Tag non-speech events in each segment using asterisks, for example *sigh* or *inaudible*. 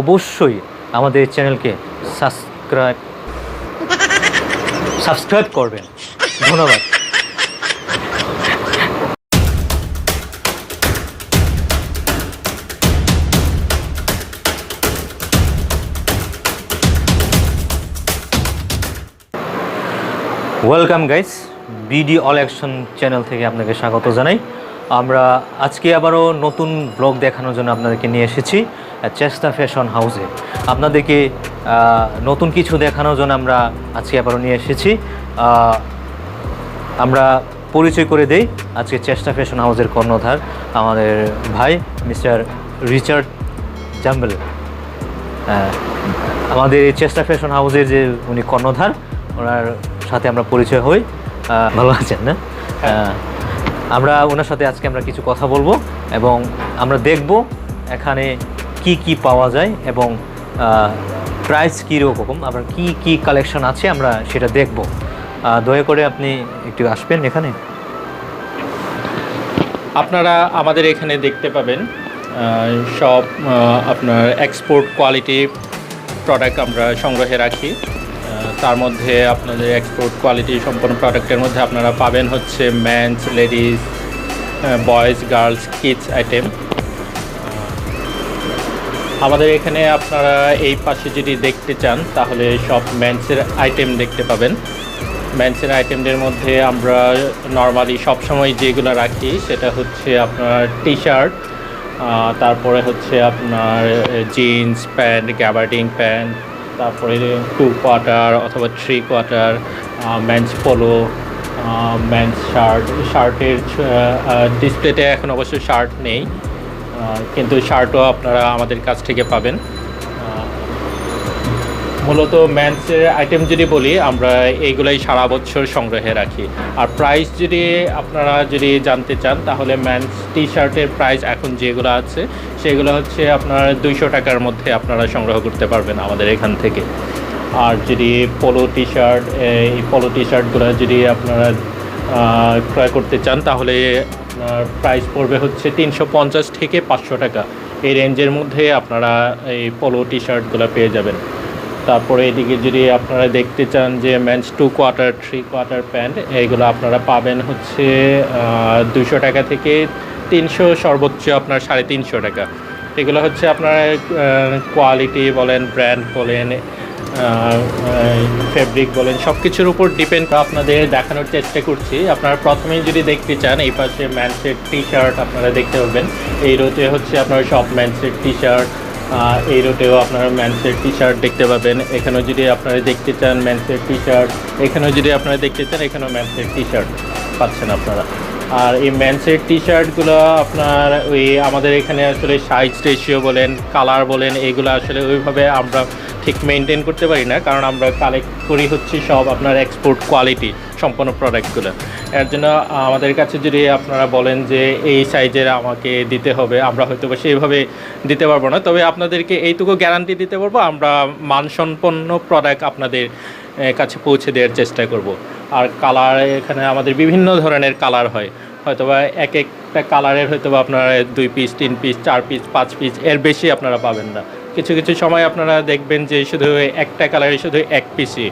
অবশ্যই আমাদের চ্যানেলকে সাবস্ক্রাইব সাবস্ক্রাইব করবেন। ধন্যবাদ। Welcome guys BD all action channel থেকে আপনাকে স্বাগত জানাই। আমরা আজকে আবারও নতুন ব্লগ দেখানোর জন্য আপনাদেরকে নিয়ে এসেছি। চেষ্টা ফ্যাশন হাউসে। আপনাদেরকে নতুন কিছু দেখানোর জন্য আমরা আজকে আবারও নিয়ে এসেছি। আমরা পরিচয় করে দেই আজকে চেষ্টা ফ্যাশন হাউসের কর্ণধার আমাদের ভাই মিস্টার রিচার্ড জাম্বেল। হ্যাঁ, আমাদের এই চেষ্টা ফ্যাশন হাউসের যে উনি কর্ণধার ওনার সাথে আমরা পরিচয় হই। ভালো আছেন না? আহ, আমরা ওনার সাথে আজকে আমরা কিছু কথা বলব এবং আমরা দেখব এখানে কি কি পাওয়া যায় এবং প্রাইস কীরকম আপনার কি কি কালেকশন আছে আমরা সেটা দেখব। দয়া করে আপনি একটু আসবেন এখানে। আপনারা আমাদের এখানে দেখতে পাবেন সব আপনার এক্সপোর্ট কোয়ালিটি প্রোডাক্ট আমরা সংগ্রহে রাখি। তার মধ্যে আপনাদের এক্সপোর্ট কোয়ালিটি সম্পন্ন প্রোডাক্টের মধ্যে আপনারা পাবেন হচ্ছে men's ladies boys girls kids item আমাদের এখানে আপনারা এই পাশে যদি দেখতে চান, তাহলে সব ম্যান্সের আইটেম দেখতে পাবেন। ম্যান্সের আইটেমদের মধ্যে আমরা নর্মালি সবসময় যেগুলো রাখি, সেটা হচ্ছে আপনার টি শার্ট তারপরে হচ্ছে আপনার জিন্স প্যান্ট গ্যাবার্ডিং প্যান্ট তারপরে টু কোয়ার্টার অথবা three quarter men's polo men's shirt শার্টের ডিসপ্লেতে এখন অবশ্য শার্ট নেই। কিন্তু শার্টও আপনারা আমাদের কাছ থেকে পাবেন। মূলত ম্যান্সের আইটেম যদি বলি, আমরা এইগুলাই সারা বছর সংগ্রহে রাখি। আর প্রাইস যদি আপনারা যদি জানতে চান, তাহলে ম্যান্স টি শার্টের প্রাইস এখন যেগুলো আছে, সেগুলো হচ্ছে আপনার দুইশো টাকার মধ্যে আপনারা সংগ্রহ করতে পারবেন আমাদের এখান থেকে। আর যদি পোলো টি শার্ট এই পোলো টি শার্টগুলো যদি আপনারা ক্রয় করতে চান, তাহলে আপনার প্রাইস পড়বে হচ্ছে তিনশো পঞ্চাশ থেকে পাঁচশো টাকা। এই রেঞ্জের মধ্যে আপনারা এই পোলো টি শার্টগুলো পেয়ে যাবেন। তারপরে এদিকে যদি আপনারা দেখতে চান যে men's two quarter three quarter pant এইগুলো আপনারা পাবেন হচ্ছে দুশো টাকা থেকে তিনশো সর্বোচ্চ আপনার সাড়ে তিনশো টাকা। এগুলো হচ্ছে আপনার কোয়ালিটি বলেন ব্র্যান্ড বলেন ফেব্রিক বলেন সব কিছুর উপর ডিপেন্ড আপনাদের দেখানোর চেষ্টা করছি। আপনারা প্রথমেই যদি দেখতে চান, এই পাশে ম্যান্সের টি শার্ট আপনারা দেখতে পাবেন। এই রোতে হচ্ছে আপনার সব ম্যান্সের টি শার্ট এই রোটেও আপনারা ম্যান্সের টি শার্ট দেখতে পাবেন। এখানেও যদি আপনারা দেখতে চান ম্যান্সের টি শার্ট এখানেও যদি আপনারা দেখতে চান, এখানেও ম্যান্সের টি শার্ট পাচ্ছেন আপনারা। আর এই ম্যান্সের টি শার্টগুলো আপনার ওই আমাদের এখানে আসলে সাইজ রেশিও বলেন কালার বলেন, এগুলো আসলে ওইভাবে আমরা ঠিক মেনটেন করতে পারি না, কারণ আমরা কালেক্ট করি হচ্ছে সব আপনার এক্সপোর্ট কোয়ালিটি সম্পন্ন প্রোডাক্টগুলো এর জন্য আমাদের কাছে যদি আপনারা বলেন যে এই সাইজের আমাকে দিতে হবে, আমরা হয়তো বা সেইভাবে দিতে পারব না। তবে আপনাদেরকে এইটুকু গ্যারান্টি দিতে পারব, আমরা মানসম্পন্ন প্রোডাক্ট আপনাদের কাছে পৌঁছে দেওয়ার চেষ্টা করব। আর কালার এখানে আমাদের বিভিন্ন ধরনের কালার হয়। হয়তোবা এক একটা কালারের হয়তোবা আপনারা দুই পিস তিন পিস চার পিস পাঁচ পিস এর বেশি আপনারা পাবেন না। কিছু কিছু সময় আপনারা দেখবেন যে শুধু একটা কালারে শুধু এক পিসি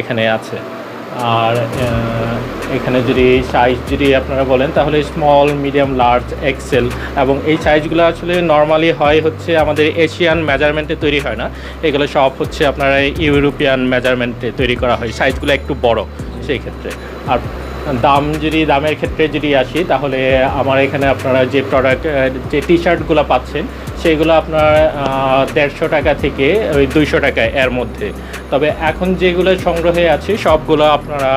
এখানে আছে। আর এখানে যদি সাইজ যদি আপনারা বলেন, তাহলে স্মল মিডিয়াম লার্জ এক্সেল এবং এই সাইজগুলো আসলে নর্মালি হয় হচ্ছে আমাদের এশিয়ান মেজারমেন্টে তৈরি হয় না। এগুলো সব হচ্ছে আপনার ইউরোপিয়ান মেজারমেন্টে তৈরি করা হয়। সাইজগুলো একটু বড় সেই ক্ষেত্রে। আর দাম যদি, দামের ক্ষেত্রে যদি আসি, তাহলে আমার এখানে আপনারা যে প্রোডাক্ট যে টি শার্টগুলো পাচ্ছেন, সেগুলো আপনার দেড়শো টাকা থেকে ওই দুইশো টাকা এর মধ্যে। তবে এখন যেগুলো সংগ্রহে আছে, সবগুলো আপনারা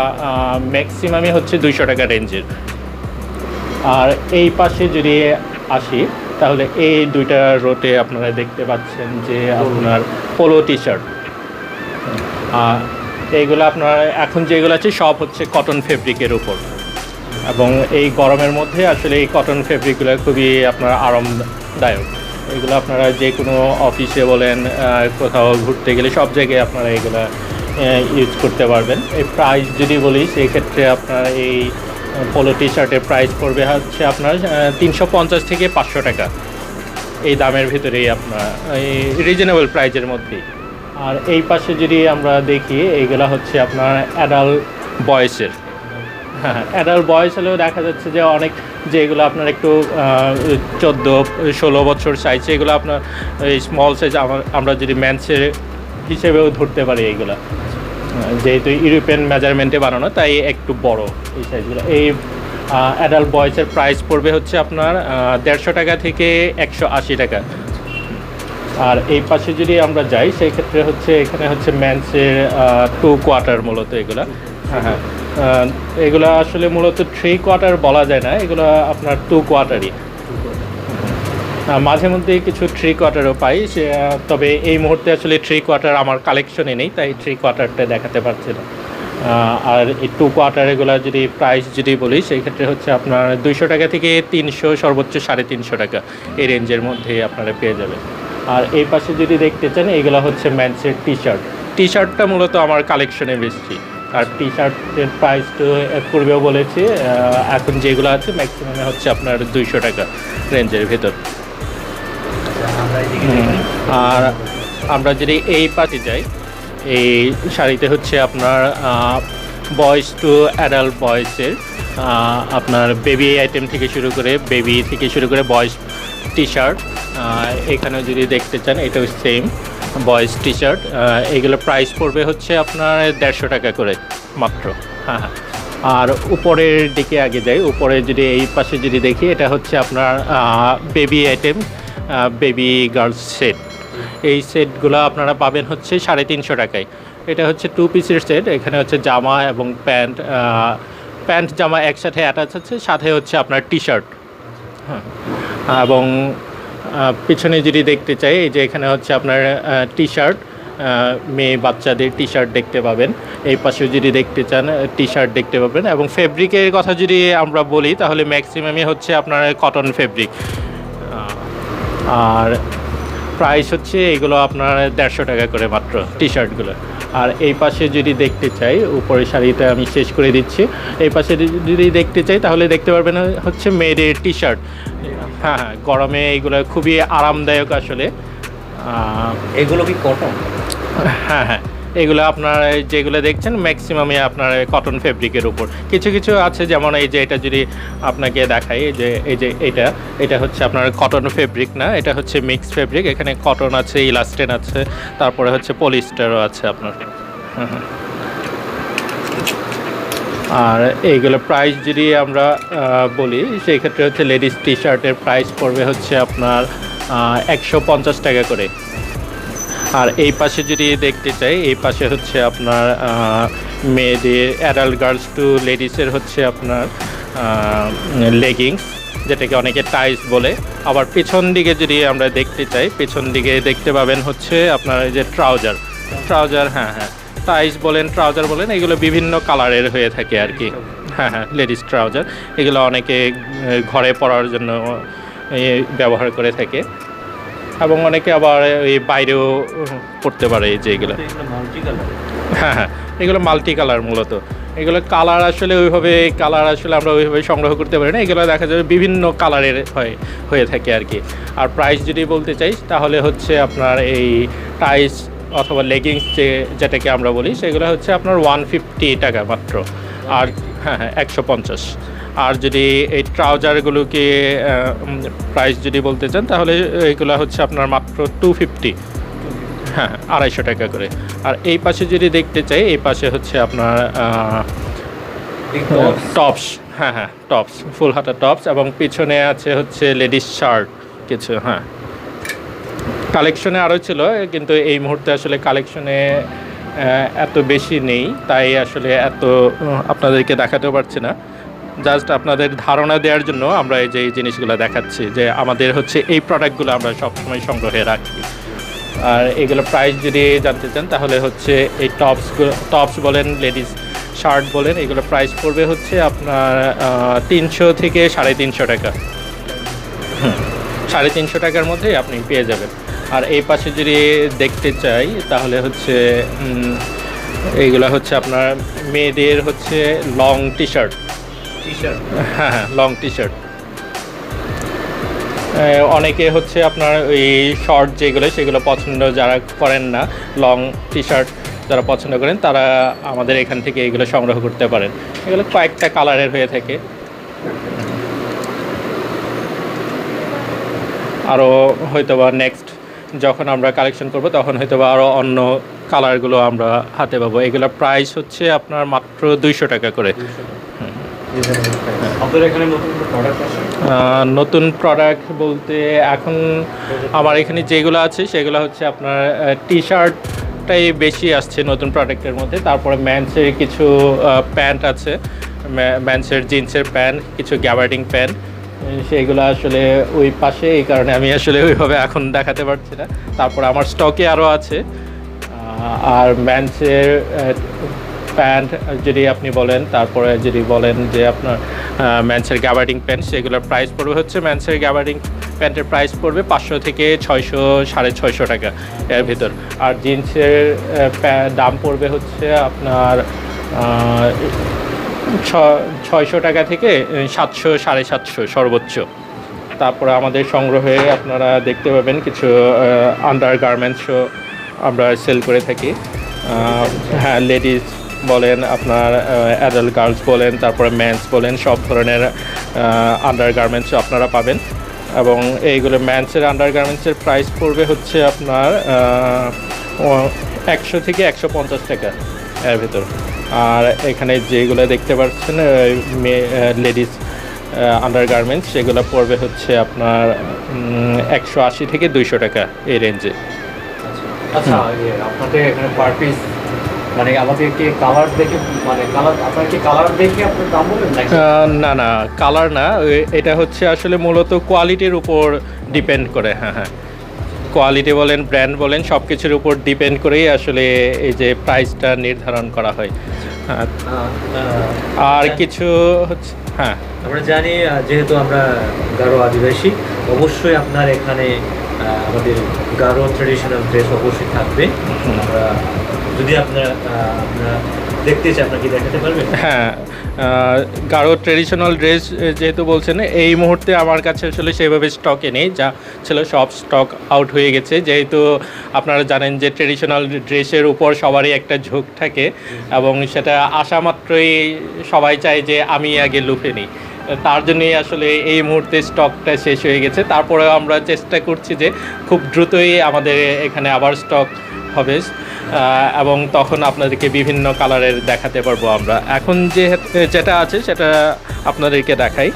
ম্যাক্সিমামই হচ্ছে দুইশো টাকা রেঞ্জের। আর এই পাশে যদি আসি, তাহলে এই দুইটা রোটে আপনারা দেখতে পাচ্ছেন যে আপনার পোলো টি শার্ট এইগুলো আপনার, এখন যেগুলো আছে সব হচ্ছে কটন ফেব্রিকের উপর। এবং এই গরমের মধ্যে আসলে এই কটন ফেব্রিকগুলো খুবই আপনার আরামদায়ক। এগুলো আপনারা যে কোনো অফিসে বলেন কোথাও ঘুরতে গেলে সব জায়গায় আপনারা এগুলো ইউজ করতে পারবেন। এই প্রাইস যদি বলি সেই ক্ষেত্রে আপনার এই পোলো টি শার্টের প্রাইস পড়বে হচ্ছে আপনার তিনশো পঞ্চাশ থেকে পাঁচশো টাকা। এই দামের ভিতরেই আপনার, এই রিজনেবল প্রাইজের মধ্যেই। আর এই পাশে যদি আমরা দেখি, এইগুলা হচ্ছে আপনার অ্যাডাল বয়সের। হ্যাঁ অ্যাডাল্ট বয়স হলেও দেখা যাচ্ছে যে অনেক যেগুলো আপনার একটু চোদ্দ, ষোলো বছর সাইজ এগুলো আপনার এই স্মল সাইজ আমরা যদি ম্যানসের হিসেবেও ধরতে পারি এইগুলো। যেহেতু ইউরোপিয়ান মেজারমেন্টে বানানো, তাই একটু বড় এই সাইজগুলো এই অ্যাডাল্ট বয়সের প্রাইস পড়বে হচ্ছে আপনার দেড়শো টাকা থেকে একশো আশি টাকা। আর এই পাশে যদি আমরা যাই সেই ক্ষেত্রে হচ্ছে এখানে হচ্ছে ম্যানসের টু কোয়ার্টার মূলত এগুলা। হ্যাঁ হ্যাঁ। এগুলা আসলে মূলত থ্রি কোয়ার্টার বলা যায় না এগুলো আপনার টু কোয়ার্টারই মাঝে মধ্যে কিছু থ্রি কোয়ার্টারও পাই সে তবে এই মুহূর্তে আসলে থ্রি কোয়ার্টার আমার কালেকশনে নেই তাই থ্রি কোয়ার্টারটা দেখাতে পারছি না। আর এই টু কোয়ার্টার এগুলো যদি প্রাইস যদি বলি সেই ক্ষেত্রে হচ্ছে আপনার দুইশো টাকা থেকে তিনশো সর্বোচ্চ সাড়ে তিনশো টাকা এই রেঞ্জের মধ্যে আপনারা পেয়ে যাবেন। আর এই পাশে যদি দেখতে চান এগুলো হচ্ছে ম্যান্সের টি শার্ট টি শার্টটা মূলত আমার কালেকশনে বেশি। আর টি শার্টের প্রাইস তো পূর্বেও বলেছি এখন যেগুলো আছে ম্যাক্সিমামে হচ্ছে আপনার দুইশো টাকা রেঞ্জের ভেতর। আর আমরা যদি এই পাশে যাই এই শাড়িতে হচ্ছে আপনার বয়েস টু অ্যাডাল্ট বয়েসের আপনার বেবি আইটেম থেকে শুরু করে বেবি থেকে শুরু করে বয়েস টি শার্ট এখানেও যদি দেখতে চান, এটাও সেম বয়েস টি শার্ট এগুলো প্রাইস পড়বে হচ্ছে আপনার দেড়শো টাকা করে মাত্র। হ্যাঁ হ্যাঁ। আর উপরের দিকে আগে যাই, উপরে যদি এই পাশে যদি দেখি, এটা হচ্ছে আপনার baby item baby girls set এই সেটগুলো আপনারা পাবেন হচ্ছে সাড়ে তিনশো টাকায়। এটা হচ্ছে টু পিসের সেট এখানে হচ্ছে জামা এবং প্যান্ট প্যান্ট, জামা একসাথে অ্যাটাচ আছে, সাথে হচ্ছে আপনার টি শার্ট হ্যাঁ। এবং পিছনে যদি দেখতে চাই, এই যে এখানে হচ্ছে আপনার টি শার্ট মেয়ে বাচ্চাদের টি শার্ট দেখতে পাবেন। এই পাশে যদি দেখতে চান টি শার্ট দেখতে পাবেন। এবং ফেব্রিকের কথা যদি আমরা বলি, তাহলে ম্যাক্সিমামই হচ্ছে আপনার কটন ফেব্রিক আর প্রাইস হচ্ছে এগুলো আপনার দেড়শো টাকা করে মাত্র টি শার্টগুলো আর এই পাশে যদি দেখতে চাই উপরের শাড়িটা আমি শেষ করে দিচ্ছি। এই পাশে যদি- যদি দেখতে চাই তাহলে দেখতে পারবেন হচ্ছে মেয়েদের টি শার্ট হ্যাঁ হ্যাঁ গরমে এইগুলো খুবই আরামদায়ক আসলে। এগুলো কি কটন হ্যাঁ হ্যাঁ। এগুলো আপনার যেগুলো দেখছেন ম্যাক্সিমামই আপনার কটন ফেব্রিকের উপর। কিছু কিছু আছে যেমন এই যে এটা যদি আপনাকে দেখাই যে, এই যে এটা এটা হচ্ছে আপনার কটন ফেব্রিক না, এটা হচ্ছে মিক্স ফেব্রিক এখানে কটন আছে ইলাস্টেন আছে, তারপরে হচ্ছে পলিস্টারও আছে আপনার। আর এইগুলো প্রাইস যদি আমরা বলি সেই ক্ষেত্রে হচ্ছে লেডিস টি শার্টের প্রাইস পড়বে হচ্ছে আপনার একশো পঞ্চাশ টাকা করে। আর এই পাশে যদি দেখতে চাই, এই পাশে হচ্ছে আপনার মেয়েদের অ্যাডাল্ট গার্লস টু লেডিসের হচ্ছে আপনার লেগিংস যেটাকে অনেকে টাইস বলে। আবার পেছন দিকে যদি আমরা দেখতে চাই, পেছন দিকে দেখতে পাবেন হচ্ছে আপনার এই যে ট্রাউজার ট্রাউজার হ্যাঁ হ্যাঁ। টাইস বলেন ট্রাউজার বলেন, এগুলো বিভিন্ন কালারের হয়ে থাকে আর কি। হ্যাঁ হ্যাঁ লেডিস ট্রাউজার এগুলো অনেকে ঘরে পরার জন্য ব্যবহার করে থাকে। এবং অনেকে আবার এই বাইরেও পড়তে পারে এই যে এগুলো। হ্যাঁ হ্যাঁ এগুলো মাল্টি কালার মূলত। এগুলো কালার আসলে ওইভাবে কালার আসলে আমরা ওইভাবে সংগ্রহ করতে পারি না। এগুলো দেখা যাবে বিভিন্ন কালারের হয় হয়ে থাকে আর কি। আর প্রাইস যদি বলতে চাই তাহলে হচ্ছে আপনার এই টাইস অথবা লেগিংস যে যেটাকে আমরা বলি সেগুলো হচ্ছে আপনার ওয়ান ফিফটি টাকা মাত্র। আর হ্যাঁ হ্যাঁ একশো পঞ্চাশ। আর যদি এই ট্রাউজারগুলোকে প্রাইস যদি বলতে চান তাহলে এগুলো হচ্ছে আপনার মাত্র টু ফিফটি হ্যাঁ আড়াইশো টাকা করে। আর এই পাশে যদি দেখতে চাই এই পাশে হচ্ছে আপনার টপস হ্যাঁ হ্যাঁ টপস ফুল হাতা টপস এবং পিছনে আছে হচ্ছে লেডিস শার্ট কিছু হ্যাঁ। কালেকশনে আরও ছিল কিন্তু এই মুহূর্তে আসলে কালেকশনে এত বেশি নেই তাই আসলে এত আপনাদেরকে দেখাতেও পারছি না। জাস্ট আপনাদের ধারণা দেওয়ার জন্য আমরা এই যে এই জিনিসগুলো দেখাচ্ছি যে আমাদের হচ্ছে এই প্রোডাক্টগুলো আমরা সবসময় সংগ্রহে রাখি। আর এগুলো প্রাইস যদি জানতে চান, তাহলে হচ্ছে এই টপসগুলো টপস বলেন লেডিস শার্ট বলেন, এগুলো প্রাইস পড়বে হচ্ছে আপনার তিনশো থেকে সাড়ে তিনশো টাকা। সাড়ে তিনশো টাকার মধ্যেই আপনি পেয়ে যাবেন। আর এই পাশে যদি দেখতে চাই, তাহলে হচ্ছে এইগুলো হচ্ছে আপনার মেয়েদের হচ্ছে long T shirt T shirt হ্যাঁ হ্যাঁ লং টি শার্ট অনেকে হচ্ছে আপনার ওই শর্ট যেগুলো সেগুলো পছন্দ যারা করেন না লং টি শার্ট যারা পছন্দ করেন তারা আমাদের এখান থেকে এগুলো সংগ্রহ করতে পারেন। এগুলো কয়েকটা কালারের হয়ে থাকে। আরও হয়তোবা নেক্সট যখন আমরা কালেকশন করব তখন হয়তোবা আরও অন্য কালারগুলো আমরা হাতে পাবো। এগুলোর প্রাইস হচ্ছে আপনার মাত্র দুইশো টাকা করে। নতুন প্রোডাক্ট বলতে এখন আমার এখানে যেগুলো আছে, সেগুলো হচ্ছে আপনার টি শার্টটাই বেশি আসছে নতুন প্রোডাক্টের মধ্যে। তারপরে ম্যান্সের কিছু প্যান্ট আছে। ম্যান্সের জিন্সের প্যান্ট কিছু গ্যাবার্ডিং প্যান্ট সেইগুলো আসলে ওই পাশে, এই কারণে আমি আসলে ওইভাবে এখন দেখাতে পারছি না। তারপর আমার স্টকে আরও আছে। আর ম্যান্সের প্যান্ট যদি আপনি বলেন, তারপরে যদি বলেন যে আপনার ম্যান্সের গ্যাবার্ডিং প্যান্ট, সেগুলোর প্রাইস পড়বে হচ্ছে ম্যান্সের গ্যাবার্ডিং প্যান্টের প্রাইস পড়বে পাঁচশো থেকে ছয়শো, সাড়ে ছয়শো টাকা এর ভিতর। আর জিন্সের দাম পড়বে হচ্ছে আপনার ছয়শো টাকা থেকে সাতশো, সাড়ে সাতশো সর্বোচ্চ। তারপরে আমাদের সংগ্রহে আপনারা দেখতে পাবেন কিছু আন্ডার গার্মেন্টসও আমরা সেল করে থাকি। হ্যাঁ লেডিস বলেন আপনার অ্যাডাল্ট গার্লস বলেন তারপরে মেন্স বলেন সব ধরনের আন্ডার গার্মেন্টস আপনারা পাবেন। এবং এইগুলো ম্যান্সের আন্ডার গার্মেন্টসের প্রাইস পড়বে হচ্ছে আপনার একশো থেকে একশো পঞ্চাশ টাকা এর ভিতর। আর এখানে যেগুলো দেখতে পাচ্ছেন লেডিস আন্ডার গার্মেন্টস সেগুলো পড়বে হচ্ছে আপনার একশো আশি থেকে দুইশো টাকা এই রেঞ্জে আচ্ছা ইয়ে, আপনাদের এখানে পার পিস মানে আমাদেরকে কালার দেখে মানে কালার আপনার কি কালার দেখে আপনার দাম বলবেন না না কালার না এটা হচ্ছে আসলে মূলত কোয়ালিটির উপর ডিপেন্ড করে হ্যাঁ হ্যাঁ। কোয়ালিটি বলেন ব্র্যান্ড বলেন সব কিছুর উপর ডিপেন্ড করেই আসলে এই যে প্রাইসটা নির্ধারণ করা হয়। হ্যাঁ, আর কিছু হচ্ছে হ্যাঁ। আমরা জানি যেহেতু আমরা গারো আদিবাসী অবশ্যই আপনার এখানে আমাদের গারো ট্রেডিশনাল ড্রেস অবশ্যই থাকবে। আমরা যদি আপনারা দেখতে চাই আপনারা কি দেখাতে পারবেন? হ্যাঁ গারো ট্রেডিশনাল ড্রেস যেহেতু বলছেন, এই মুহূর্তে আমার কাছে আসলে সেভাবে স্টকে নেই, যা ছিল সব স্টক আউট হয়ে গেছে। যেহেতু আপনারা জানেন যে ট্রেডিশনাল ড্রেসের উপর সবারই একটা ঝোঁক থাকে, এবং সেটা আসা মাত্রই সবাই চায় যে আমি আগে লুফে নিই। তার জন্যই আসলে এই মুহূর্তে স্টকটা শেষ হয়ে গেছে। তারপরেও আমরা চেষ্টা করছি যে খুব দ্রুতই আমাদের এখানে আবার স্টক হবে এবং তখন আপনাদেরকে বিভিন্ন কালারের দেখাতে পারব আমরা। এখন যে যেটা আছে সেটা আপনাদেরকে দেখাই।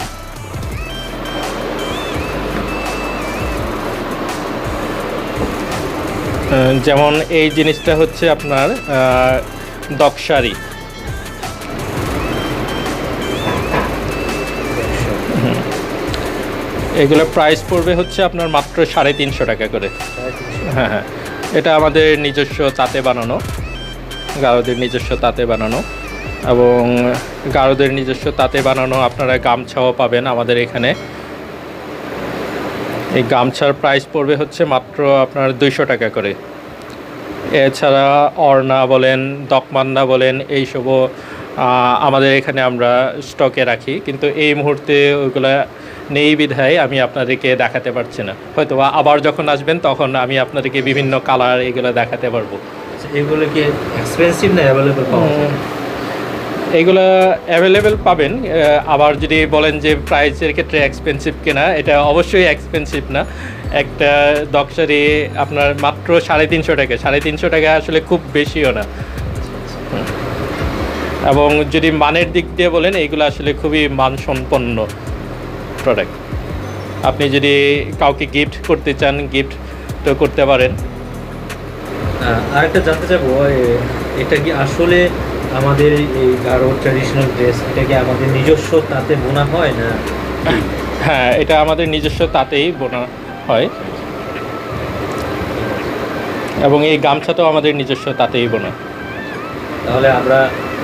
যেমন এই জিনিসটা হচ্ছে আপনার আহ, দকশারি এগুলোর প্রাইস পড়বে হচ্ছে আপনার মাত্র সাড়ে তিনশো টাকা করে। হ্যাঁ হ্যাঁ। এটা আমাদের নিজস্ব তাঁতে বানানো, গারোদের নিজস্ব তাঁতে বানানো এবং গারোদের নিজস্ব তাঁতে বানানো আপনারা গামছাও পাবেন আমাদের এখানে। এই গামছার প্রাইস পড়বে হচ্ছে মাত্র আপনার দুইশো টাকা করে। এছাড়া অর্না বলেন, দকমান্না বলেন, এইসবও আমাদের এখানে আমরা স্টকে রাখি। কিন্তু এই মুহূর্তে ওইগুলা নেই বিধায় আমি আপনাদেরকে দেখাতে পারছি না। হয়তো আবার যখন আসবেন তখন আমি আপনাদেরকে বিভিন্ন কালার এগুলো দেখাতে পারব। আচ্ছা, এগুলো কি এক্সপেন্সিভ না অ্যাভেলেবল পাওয়া এগুলো অ্যাভেলেবেল পাবেন। আবার যদি বলেন যে প্রাইসের ক্ষেত্রে এক্সপেন্সিভ কিনা এটা অবশ্যই এক্সপেন্সিভ না। একটা দক্সারি আপনার মাত্র সাড়ে তিনশো টাকা। সাড়ে তিনশো টাকা আসলে খুব বেশিও না। এবং যদি মানের দিক দিয়ে বলেন এগুলো আসলে খুবই মানসম্পন্ন। প্রোডাক্ট আপনি যদি কাউকে গিফট করতে চান গিফট তো করতে পারেন। আরেকটা জানতে চাবো এটা কি আসলে আমাদের এই গারো ট্র্যাডিশনাল ড্রেস এটা কি আমাদের নিজস্ব তাতে বোনা হয় না? হ্যাঁ এটা আমাদের নিজস্ব তাতেই বোনা হয়। এবং এই গামছাটাও আমাদের নিজস্ব তাতেই বোনা। তাহলে আমরা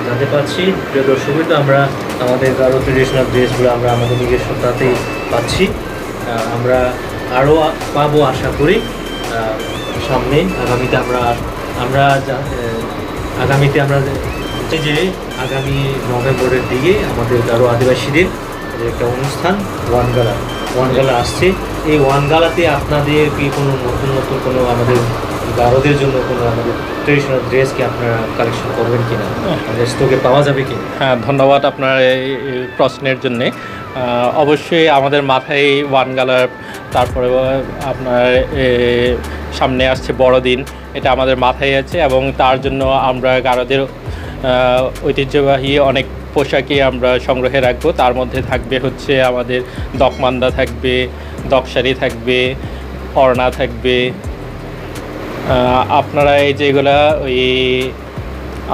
জানতে পারছি। প্রিয় দর্শকই তো আমরা আমাদের গারো ট্রেডিশনাল ড্রেসগুলো আমরা আমাদের নিজস্ব তাতেই পাচ্ছি। আমরা আরও পাবো আশা করি। সামনে আগামীতে আমরা আমরা আগামীতে আমরা যে আগামী নভেম্বরের দিকে আমাদের গারো আদিবাসীদের একটা অনুষ্ঠান ওয়ান গালা ওয়ানগালা আসছে। এই ওয়ানগালাতে আপনাদের কি কোনো নতুন নতুন কোনো আমাদের গারদের জন্য কোনো আমাদের ট্রেডিশনাল ড্রেস কি আপনারা কালেকশন করবেন কিনা? আমাদের স্টকে পাওয়া যাবে কি? হ্যাঁ ধন্যবাদ আপনার এই প্রশ্নের জন্যে। অবশ্যই আমাদের মাথায় ওয়ান গালার তারপরে আপনার সামনে আসছে বড়দিন। এটা আমাদের মাথায় আছে এবং তার জন্য আমরা গারদের ঐতিহ্যবাহী অনেক পোশাকই আমরা সংগ্রহে রাখব। তার মধ্যে থাকবে হচ্ছে আমাদের দকমান্দা থাকবে দকশারি থাকবে অর্ণা থাকবে আপনারা এই যেগুলা ওই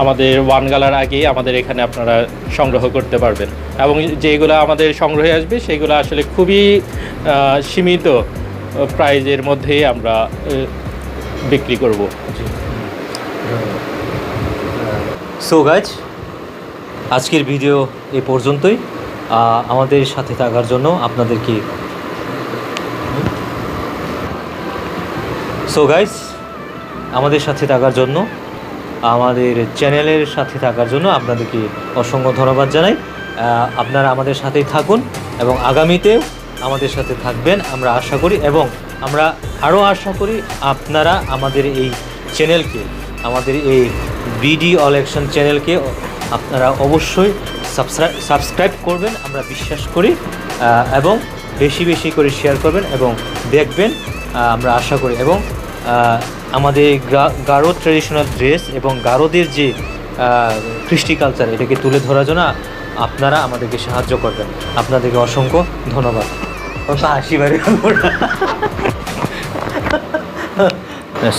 আমাদের ওয়ান গালার আগে আমাদের এখানে আপনারা সংগ্রহ করতে পারবেন। এবং যেগুলো আমাদের সংগ্রহে আসবে সেগুলো আসলে খুবই সীমিত প্রাইজের মধ্যেই আমরা বিক্রি করব। সো গাইজ আজকের ভিডিও এ পর্যন্তই। আমাদের সাথে থাকার জন্য আপনাদেরকে সো গাইজ আমাদের সাথে থাকার জন্য, আমাদের চ্যানেলের সাথে থাকার জন্য আপনাদেরকে অসংখ্য ধন্যবাদ জানাই। আপনারা আমাদের সাথেই থাকুন এবং আগামীতেও আমাদের সাথে থাকবেন আমরা আশা করি এবং আমরা আরও আশা করি আপনারা আমাদের এই চ্যানেলকে, আমাদের এই বিডি অলেকশন চ্যানেলকে আপনারা অবশ্যই সাবস্ক্রাইব করবেন, আমরা বিশ্বাস করি এবং বেশি বেশি করে শেয়ার করবেন এবং দেখবেন আমরা আশা করি এবং আমাদের গারো ট্রেডিশনাল ড্রেস এবং গারোদের যে কৃষ্টি কালচার এটাকে তুলে ধরার জন্য আপনারা আমাদেরকে সাহায্য করবেন। আপনাদেরকে অসংখ্য ধন্যবাদ। হাসি বাড়ি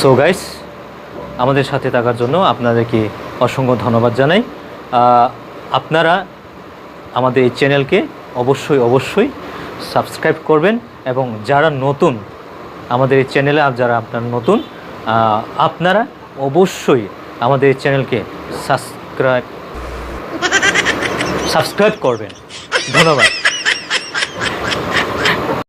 সো গাইস *laughs* আমাদের সাথে থাকার জন্য আপনাদেরকে অসংখ্য ধন্যবাদ জানাই। আপনারা আমাদের এই চ্যানেলকে অবশ্যই অবশ্যই সাবস্ক্রাইব করবেন এবং যারা নতুন আমাদের এই চ্যানেলে আর যারা আপনার নতুন আপনারা অবশ্যই আমাদের এই চ্যানেলকে সাবস্ক্রাইব সাবস্ক্রাইব করবেন। ধন্যবাদ।